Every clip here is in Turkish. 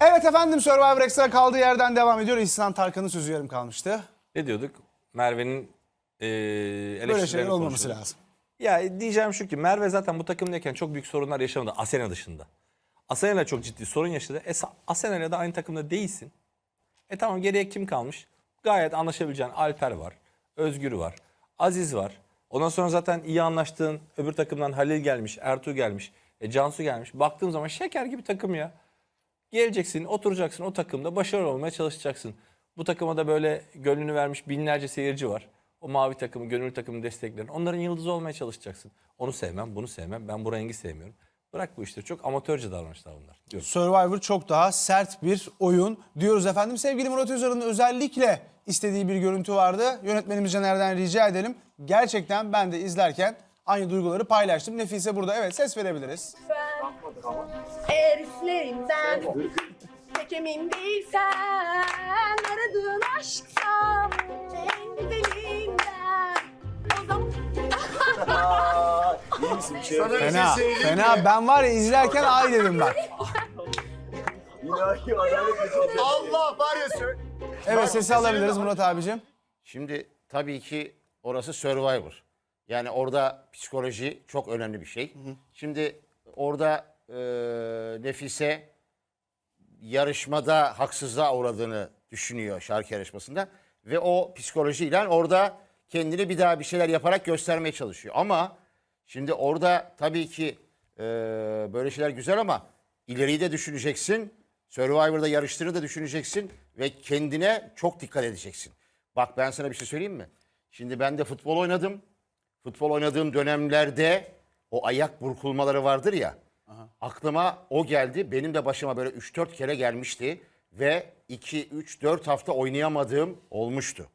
Evet efendim Survivor Extra kaldığı yerden devam ediyor. İhsan Tarkan'ın sözü yarım kalmıştı. Ne diyorduk? Merve'nin e, Böyle şeyler olmaması konuşuyorduk. lazım. Ya diyeceğim şu ki Merve zaten bu takımdayken çok büyük sorunlar yaşamadı Asena dışında. Asena çok ciddi sorun yaşadı. E, Asena ile de aynı takımda değilsin. E tamam geriye kim kalmış? Gayet anlaşabileceğin Alper var. Özgür var. Aziz var. Ondan sonra zaten iyi anlaştığın öbür takımdan Halil gelmiş, Ertuğ gelmiş, e, Cansu gelmiş. Baktığım zaman şeker gibi takım ya. Geleceksin, oturacaksın o takımda başarılı olmaya çalışacaksın. Bu takıma da böyle gönlünü vermiş binlerce seyirci var. O mavi takımı, gönüllü takımı desteklerin. Onların yıldızı olmaya çalışacaksın. Onu sevmem, bunu sevmem. Ben bu rengi sevmiyorum. Bırak bu işleri. Çok amatörce davranışlar bunlar. Diyorum. Survivor çok daha sert bir oyun diyoruz efendim. Sevgili Murat Özarı'nın özellikle istediği bir görüntü vardı. Yönetmenimiz Caner'den rica edelim. Gerçekten ben de izlerken aynı duyguları paylaştım. Nefise burada evet ses verebiliriz. Heriflerimden Çekemin bilsen Aradığın aşksam En güzelinden O zaman Fena, fena. Ben var ya izlerken ay dedim bak. Allah var ya sö- Evet sesi alabiliriz Murat abicim. Şimdi tabii ki orası Survivor. Yani orada psikoloji çok önemli bir şey. Şimdi orada e, Nefise yarışmada haksızlığa uğradığını düşünüyor şarkı yarışmasında. Ve o psikolojiyle orada kendini bir daha bir şeyler yaparak göstermeye çalışıyor. Ama şimdi orada tabii ki e, böyle şeyler güzel ama ileriyi de düşüneceksin. Survivor'da yarıştığını da düşüneceksin ve kendine çok dikkat edeceksin. Bak ben sana bir şey söyleyeyim mi? Şimdi ben de futbol oynadım. Futbol oynadığım dönemlerde o ayak burkulmaları vardır ya. Aklıma o geldi. Benim de başıma böyle 3-4 kere gelmişti. Ve 2-3-4 hafta oynayamadığım olmuştu.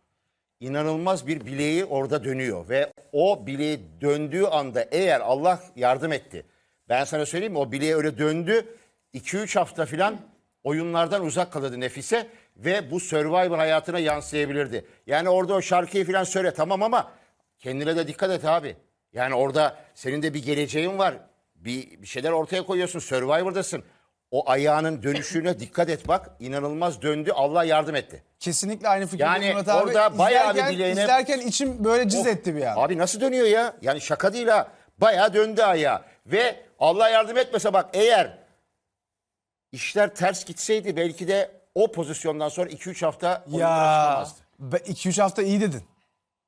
İnanılmaz bir bileği orada dönüyor. Ve o bileği döndüğü anda eğer Allah yardım etti. Ben sana söyleyeyim? O bileği öyle döndü. 2-3 hafta filan oyunlardan uzak kalırdı Nefise. Ve bu Survivor hayatına yansıyabilirdi. Yani orada o şarkıyı filan söyle tamam ama kendine de dikkat et abi. Yani orada senin de bir geleceğin var. Bir, bir şeyler ortaya koyuyorsun. Survivor'dasın. O ayağının dönüşüne dikkat et bak. İnanılmaz döndü. Allah yardım etti. Kesinlikle aynı fikirdeyim Yani Murat abi. orada bayağı bir İzlerken- bileğine- İzlerken içim böyle cız etti bir an. Abi nasıl dönüyor ya? Yani şaka değil ha. Bayağı döndü ayağı. Ve Allah yardım etmese bak eğer işler ters gitseydi belki de o pozisyondan sonra 2-3 hafta oyunlara Ya çıkamazdı. 2-3 hafta iyi dedin.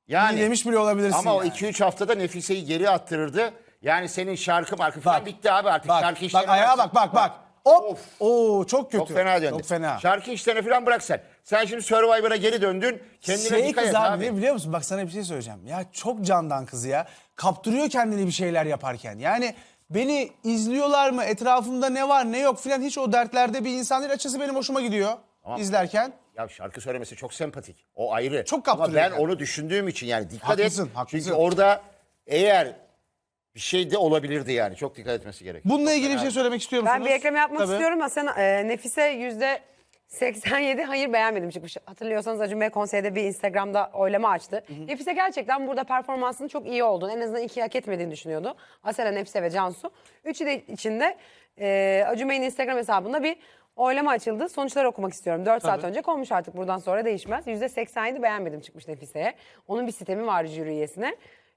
Yani İyi demiş bile olabilirsin ama o yani. 2-3 haftada Nefise'yi geri attırırdı. Yani senin şarkı markı falan Bak, bitti abi artık. Bak, şarkı bak işlerine ayağa bak bak bak. Hop. Of. Oo çok kötü. Çok fena döndü. Çok fena. Şarkı işlerine falan bırak sen. Sen şimdi Survivor'a geri döndün. Kendine şey dikkat kız et abi, abi. biliyor musun? Bak sana bir şey söyleyeceğim. Ya çok candan kız ya. Kaptırıyor kendini bir şeyler yaparken. Yani beni izliyorlar mı? Etrafımda ne var ne yok filan hiç o dertlerde bir insan değil. Açısı benim hoşuma gidiyor izlerken. Ya şarkı söylemesi çok sempatik. O ayrı. Çok Ama kaptırıyor ben yani. onu düşündüğüm için yani dikkat Haklısın, et. haklısın. Çünkü orada eğer bir şey de olabilirdi yani. Çok dikkat etmesi gerek. Bununla ilgili bir şey söylemek istiyor musunuz? Ben bir ekleme yapmak Tabii. istiyorum. Aslında e, Nefise yüzde 87 hayır beğenmedim çıkmış. Hatırlıyorsanız Acun Bey konseyde bir Instagram'da oylama açtı. Nefise gerçekten burada performansının çok iyi olduğunu, en azından iki hak etmediğini düşünüyordu. Asela, Nefise ve Cansu. Üçü de içinde e, Acun Bey'in Instagram hesabında bir oylama açıldı. Sonuçları okumak istiyorum. 4 saat önce konmuş artık buradan sonra değişmez. Yüzde 87 beğenmedim çıkmış Nefise'ye. Onun bir sistemi var jüri üyesine.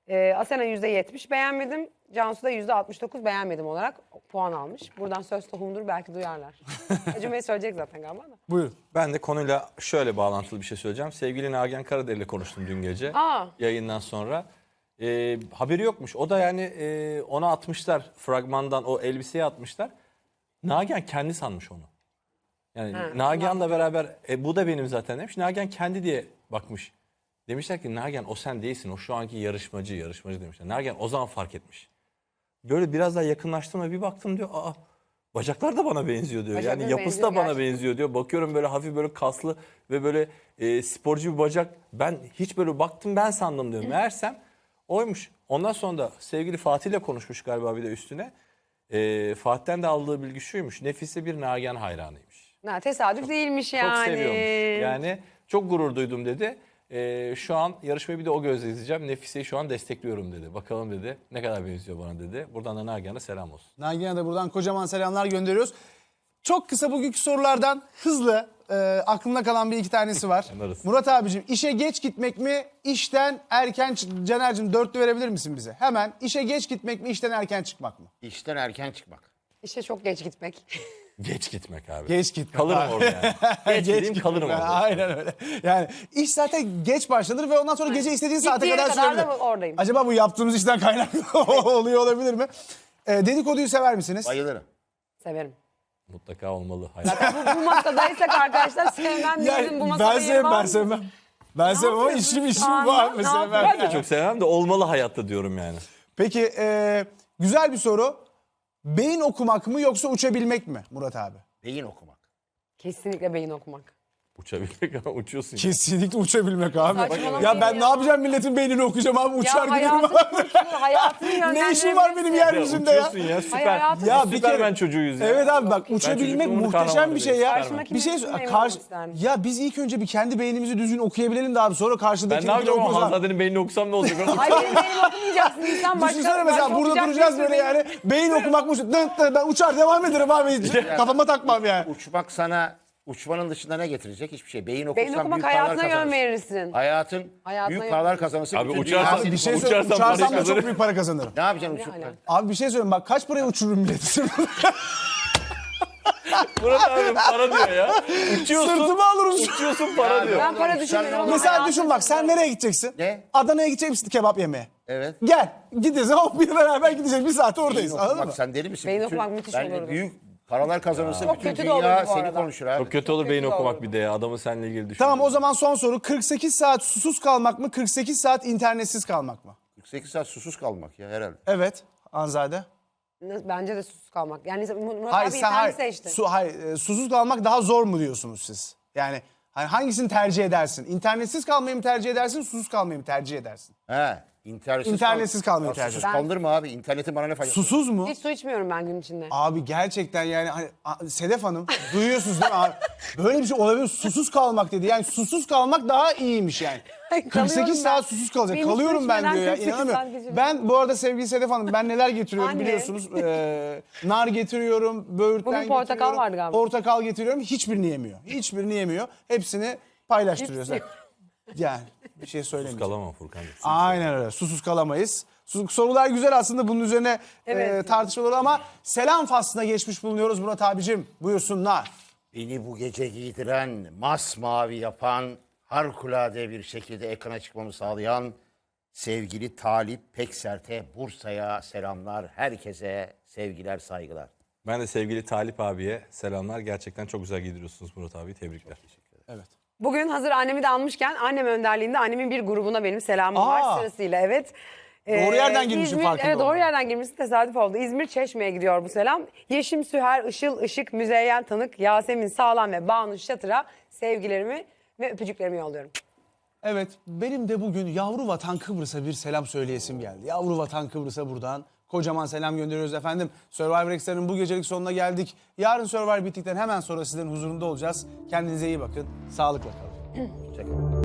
E, Asena yüzde 70 beğenmedim. Cansu da yüzde 69 beğenmedim olarak puan almış. Buradan söz tohumdur belki duyarlar. Acun Bey söyleyecek zaten galiba da. Buyurun. Ben de konuyla şöyle bağlantılı bir şey söyleyeceğim. Sevgili Nagihan Karadeli ile konuştum dün gece Aa. yayından sonra. Ee, haberi yokmuş. O da yani e, ona atmışlar fragmandan o elbiseye atmışlar. Nagihan kendi sanmış onu. Yani Ha, Nagihan'la beraber e, bu da benim zaten demiş. Nagihan kendi diye bakmış. Demişler ki Nagihan o sen değilsin. O şu anki yarışmacı yarışmacı demişler. Nagihan o zaman fark etmiş. Böyle biraz daha yakınlaştım ve bir baktım diyor. Aa bacaklar da bana benziyor diyor. Bacakları yani yapısı benziyor da bana gerçekten. benziyor diyor. Bakıyorum böyle hafif böyle kaslı ve böyle e, sporcu bir bacak. Ben hiç böyle baktım ben sandım diyor. Meğersem oymuş. Ondan sonra da sevgili Fatih ile konuşmuş galiba bir de üstüne. E, Fatih'ten de aldığı bilgi şuymuş. Nefise bir Nagihan hayranıymış. Ha, tesadüf değilmiş yani. Çok seviyormuş. Yani çok gurur duydum dedi. Ee, şu an yarışmayı bir de o gözle izleyeceğim. Nefise'yi şu an destekliyorum dedi. Bakalım dedi ne kadar benziyor bana dedi. Buradan da Nagihan'a selam olsun. Nagihan'a da buradan kocaman selamlar gönderiyoruz. Çok kısa bugünkü sorulardan hızlı e, aklımda kalan bir iki tanesi var. Anlarız. Murat abicim işe geç gitmek mi işten erken Caner'cim dörtlü verebilir misin bize? Hemen işe geç gitmek mi işten erken çıkmak mı? İşten erken çıkmak. İşe çok geç gitmek. Geç gitmek abi. Geç gitmek. Kalırım abi. orada yani. Geç, gideyim kalırım orada. Aynen öyle. Yani iş zaten geç başlanır ve ondan sonra gece istediğin saate kadar kadar da sürebilir. oradayım. Acaba bu yaptığımız işten kaynaklı oluyor olabilir mi? E, dedikoduyu sever misiniz? Bayılırım. Severim. Mutlaka olmalı. Hayat. Bu, bu masadaysak arkadaşlar sevmem diyelim bu masada ben sevmem, ben sevmem. Ben sevmem ama işim işim bu abi. Ne? Ben de çok sevmem de olmalı hayatta diyorum yani. Peki e, güzel bir soru. Beyin okumak mı yoksa uçabilmek mi Murat abi? Beyin okumak. Kesinlikle beyin okumak. Uçabilmek ama uçuyorsun. ya. Kesinlikle uçabilmek abi. Ya ben ya. ne yapacağım milletin beynini okuyacağım abi uçar ya giderim abi. kurtulur, hayatını ne işim var benim yeryüzünde ya? Uçuyorsun ya süper. hayatım- Ya bir Süpermen kere- çocuğuyuz ya. Evet abi bak Ben uçabilmek çocukluğumun muhteşem kahramanı bir şey benim, ya. Süpermen. Bir şey karşı ya biz ilk önce bir kendi beynimizi düzgün okuyabilelim de abi sonra Ben ne yapacağım ama Hanzade'nin beynini okusam ne olacak? Ay benim beynimi okumayacaksın insan başka. Düşünsene mesela başka burada okuyacak duracağız bir böyle yani. Beyin okumak mı? Ben uçar devam ederim abi. Kafama takmam yani. Uçmak sana uçmanın dışında ne getirecek? Hiçbir şey. Beyin okursan Beyin okumak büyük paralar hayatına yön kazanırsın. verirsin. Hayatın Hayatına büyük yön paralar kazanırsın. Abi Bütün uçarsan- dünya Abi seni bir şey Uçarsam söyleyeyim. parayı Uçarsam da çok kazanırım. büyük para kazanırım. Ne yapacaksın uçup? alaka? Abi bir şey söyleyeyim bak kaç paraya uçururum milleti? Murat abi para diyor ya. Uçuyorsun. Sırtıma alırım. Uçuyorsun para diyor. Ben para düşünmüyorum. ama Mesela hayatım düşün bak sen nereye gideceksin? Ne? Adana'ya gidecek misin kebap yemeye? Evet. Gel. Gideceğiz ama bir beraber gideceğiz. Bir saat Beyin oradayız. Anladın okumak mı? sen deli misin? Beyin okumak müthiş ben olurdu. Büyük paralar kazanırsın. Çok Bütün kötü de dünya bu seni arada. konuşur abi. Çok kötü olur beyin okumak bir de ya. Adamın seninle ilgili düşün. Tamam o zaman son soru. 48 saat susuz kalmak mı 48 saat internetsiz kalmak mı? 48 saat susuz kalmak ya herhalde. Evet Anzade. Bence de susuz kalmak. Yani Murat Hayır abi sen internet hayır. seçti. Su, hayır e, susuz kalmak daha zor mu diyorsunuz siz? Yani hani hangisini tercih edersin? İnternetsiz kalmayı mı tercih edersin, susuz kalmayı mı tercih edersin? He. İnternetsiz, İnternetsiz kal- kalmayı tercih Susuz ederim. kalınır mı abi? İnternetin bana ne faydası? var? Susuz mu? Hiç su içmiyorum ben gün içinde. Abi gerçekten yani hani a- Sedef Hanım duyuyorsunuz değil mi abi? Böyle bir şey olabilir. Susuz kalmak dedi. Yani susuz kalmak daha iyiymiş yani. Kalıyorum 48 ben. saat susuz kalacak. Benim Kalıyorum ben diyor ya. 48 saat İnanamıyorum. geçiriyorum. Ben bu arada sevgili Sedef Hanım ben neler getiriyorum Anne. biliyorsunuz. Ee, nar getiriyorum, böğürtlen Bugün portakal getiriyorum. vardı galiba. Portakal getiriyorum. Hiçbirini yemiyor. Hiçbirini yemiyor. Hepsini paylaştırıyoruz. Yani bir şey söylemeyeceğim. Kalamam Furkan. Aynen öyle. Susuz kalamayız. Sus- Sorular güzel aslında bunun üzerine Evet. e, tartışmalar ama selam faslına geçmiş bulunuyoruz Murat abicim. Buyursunlar. Beni bu gece giydiren, masmavi yapan, harikulade bir şekilde ekrana çıkmamı sağlayan sevgili Talip Peksert'e, Bursa'ya selamlar. Herkese sevgiler, saygılar. Ben de sevgili Talip abiye selamlar. Gerçekten çok güzel giydiriyorsunuz Murat abi. Tebrikler. Evet. Bugün hazır annemi de almışken annem önderliğinde annemin bir grubuna benim selamım Aa. var sırasıyla evet. Doğru yerden girmişsin İzmir, farkında Evet doğru olmadan. yerden girmişsin tesadüf oldu. İzmir Çeşme'ye gidiyor bu selam. Yeşim Süher, Işıl Işık, Müzeyyen Tanık, Yasemin Sağlam ve Banu Şatır'a sevgilerimi ve öpücüklerimi yolluyorum. Evet benim de bugün yavru vatan Kıbrıs'a bir selam söyleyesim geldi. Yavru vatan Kıbrıs'a buradan kocaman selam gönderiyoruz efendim. Survivor Extra'nın bu gecelik sonuna geldik. Yarın Survivor bittikten hemen sonra sizlerin huzurunda olacağız. Kendinize iyi bakın. Sağlıkla kalın. Hoşçakalın.